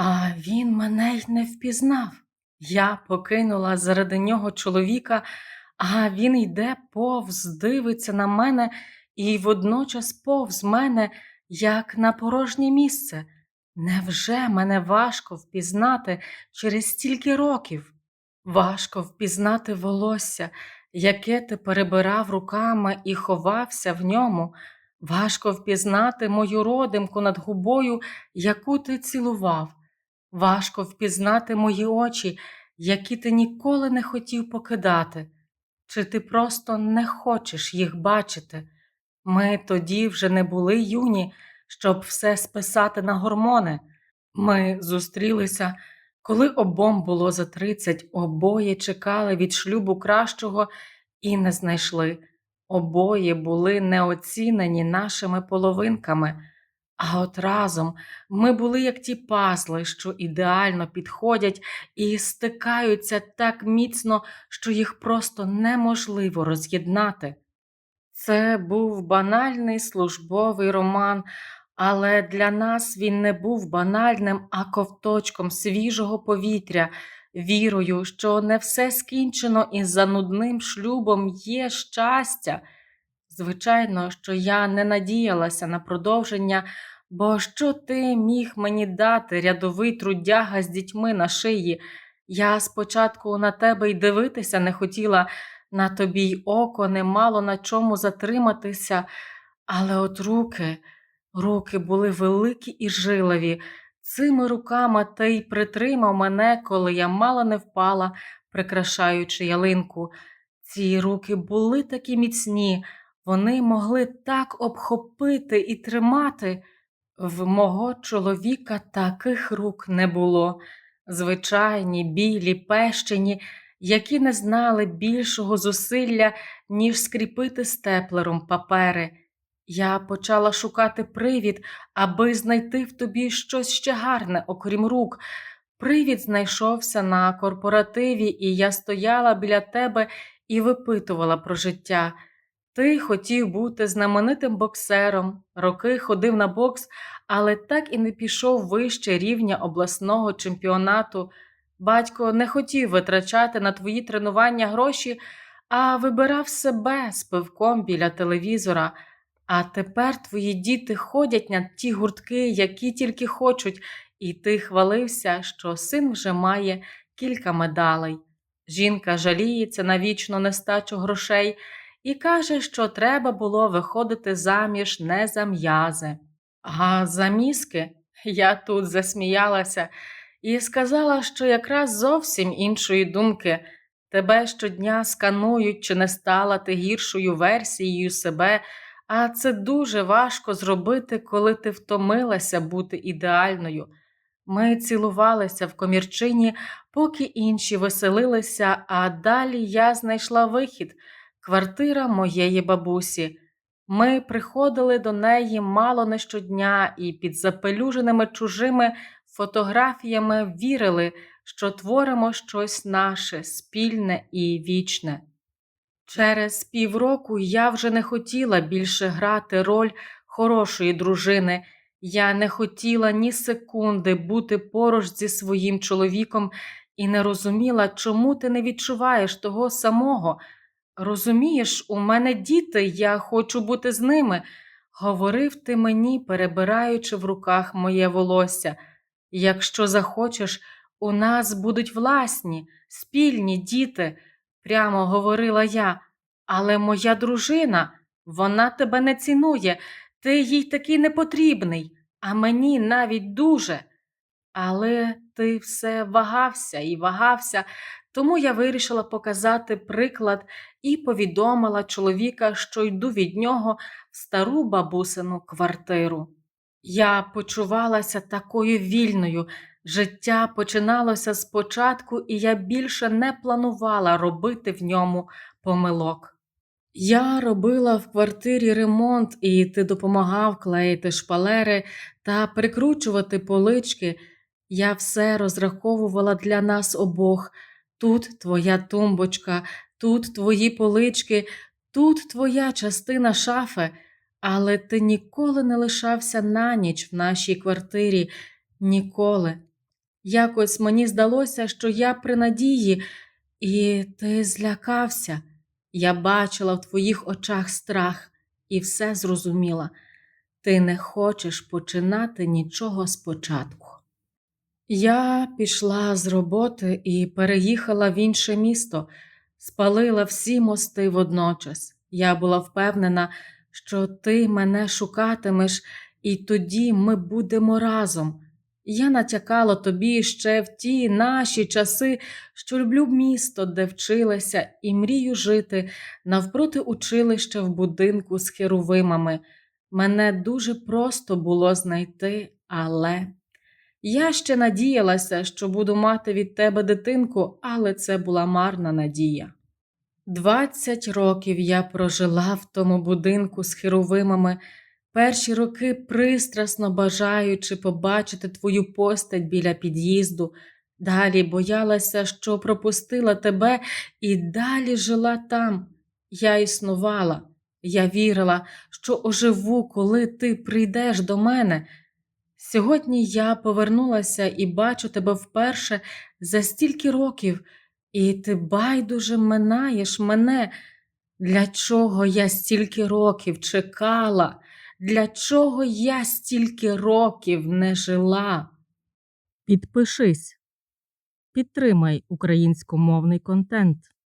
А він мене й не впізнав. Я покинула заради нього чоловіка, а він йде повз, дивиться на мене і водночас повз мене, як на порожнє місце. Невже мене важко впізнати через стільки років? Важко впізнати волосся, яке ти перебирав руками і ховався в ньому. Важко впізнати мою родимку над губою, яку ти цілував. Важко впізнати мої очі, які ти ніколи не хотів покидати, чи ти просто не хочеш їх бачити. Ми тоді вже не були юні, щоб все списати на гормони. Ми зустрілися, коли обом було за тридцять, обоє чекали від шлюбу кращого і не знайшли. Обоє були неоцінені нашими половинками. А от разом ми були як ті пазли, що ідеально підходять і стикаються так міцно, що їх просто неможливо роз'єднати. Це був банальний службовий роман, але для нас він не був банальним, а ковточком свіжого повітря, вірою, що не все скінчено і за нудним шлюбом є щастя. Звичайно, що я не надіялася на продовження, бо що ти міг мені дати рядовий трудяга з дітьми на шиї? Я спочатку на тебе й дивитися не хотіла, на тобі й око не мало на чому затриматися, але от руки, руки були великі і жилові. Цими руками ти й притримав мене, коли я мало не впала, прикрашаючи ялинку. Ці руки були такі міцні. Вони могли так обхопити і тримати. В мого чоловіка таких рук не було. Звичайні, білі, пещені, які не знали більшого зусилля, ніж скріпити степлером папери. Я почала шукати привід, аби знайти в тобі щось ще гарне, окрім рук. Привід знайшовся на корпоративі, і я стояла біля тебе і випитувала про життя. Ти хотів бути знаменитим боксером, роки ходив на бокс, але так і не пішов вище рівня обласного чемпіонату. Батько не хотів витрачати на твої тренування гроші, а вибирав себе з пивком біля телевізора. А тепер твої діти ходять на ті гуртки, які тільки хочуть, і ти хвалився, що син вже має кілька медалей. Жінка жаліється на вічну нестачу грошей і каже, що треба було виходити заміж не за м'язи. А за мізки я тут засміялася і сказала, що якраз зовсім іншої думки. Тебе щодня сканують, чи не стала ти гіршою версією себе, а це дуже важко зробити, коли ти втомилася бути ідеальною. Ми цілувалися в комірчині, поки інші веселилися, а далі я знайшла вихід квартира моєї бабусі. Ми приходили до неї мало не щодня і під запелюженими чужими фотографіями вірили, що творимо щось наше, спільне і вічне. Через півроку я вже не хотіла більше грати роль хорошої дружини. Я не хотіла ні секунди бути поруч зі своїм чоловіком і не розуміла, чому ти не відчуваєш того самого. Розумієш, у мене діти, я хочу бути з ними, говорив ти мені, перебираючи в руках моє волосся. Якщо захочеш, у нас будуть власні, спільні діти, прямо говорила я, але моя дружина, вона тебе не цінує, ти їй такий непотрібний, а мені навіть дуже. Але ти все вагався і вагався, тому я вирішила показати приклад і повідомила чоловіка, що йду від нього в стару бабусину квартиру. Я почувалася такою вільною, життя починалося спочатку, і я більше не планувала робити в ньому помилок. Я робила в квартирі ремонт, і ти допомагав клеїти шпалери та прикручувати полички. Я все розраховувала для нас обох. Тут твоя тумбочка, тут твої полички, тут твоя частина шафи, але ти ніколи не лишався на ніч в нашій квартирі, ніколи. Якось мені здалося, що я при надії, і ти злякався. Я бачила в твоїх очах страх і все зрозуміла. Ти не хочеш починати нічого спочатку. Я пішла з роботи і переїхала в інше місто, спалила всі мости водночас. Я була впевнена, що ти мене шукатимеш, і тоді ми будемо разом. Я натякала тобі ще в ті наші часи, що люблю місто, де вчилася, і мрію жити навпроти училища в будинку з херувимами. Мене дуже просто було знайти, але я ще надіялася, що буду мати від тебе дитинку, але це була марна надія. Двадцять років я прожила в тому будинку з херовимами, перші роки пристрасно бажаючи побачити твою постать біля під'їзду, далі боялася, що пропустила тебе і далі жила там. Я існувала, я вірила, що оживу, коли ти прийдеш до мене. Сьогодні я повернулася і бачу тебе вперше за стільки років, і ти байдуже минаєш мене. Для чого я стільки років чекала? Для чого я стільки років не жила? Підпишись. Підтримай українськомовний контент.